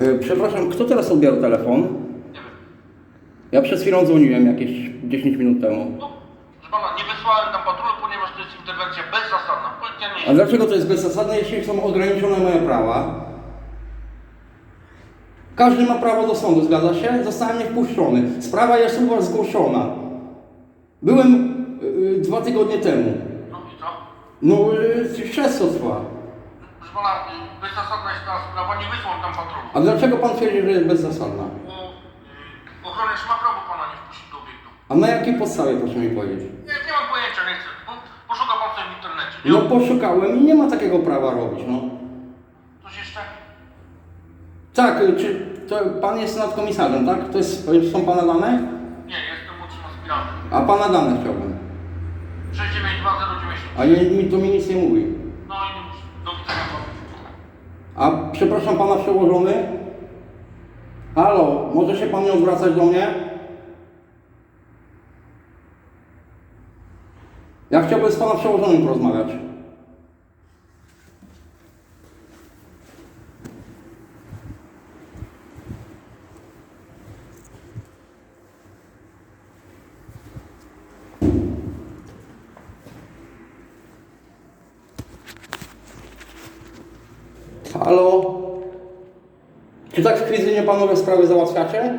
E, Przepraszam, kto teraz odbierał telefon? Nie wiem. Ja przed chwilą dzwoniłem jakieś 10 minut temu. No, proszę pana, nie wysłałem tam patrolu, ponieważ to jest interwencja bezzasadna. Policja nie A dlaczego to jest bezzasadne, jeśli są ograniczone moje prawa? Każdy ma prawo do sądu, zgadza się? Zostałem nie wpuszczony. Sprawa jest u Was zgłoszona. Byłem y, dwa tygodnie temu. No i co? No, y, śledztwo trwa. Bezzasadna jest ta sprawa, nie wysłałem tam patrolu. A dlaczego Pan twierdzi, że jest bezzasadna? Bo y, ochroniarz ma prawo pana nie wpuścić do obiektu. A na jakiej podstawie, proszę mi powiedzieć? Nie, nie mam pojęcia, nie chcę. Po, poszuka pan sobie w internecie. Nie? No poszukałem i nie ma takiego prawa robić, no. Coś jeszcze? Tak, y, czy to Pan jest nadkomisarzem, tak? To jest, są Pana dane? Nie, jestem młodszym aspirantem. A Pana dane chciałbym. 69290. A nie, mi to mi nic nie mówi. No i już. A przepraszam pana przełożony? Halo, może się pan nie odwracać do mnie? Ja chciałbym z pana przełożonym porozmawiać. Halo? Czy tak w kwizynie panowie sprawy załatwiacie?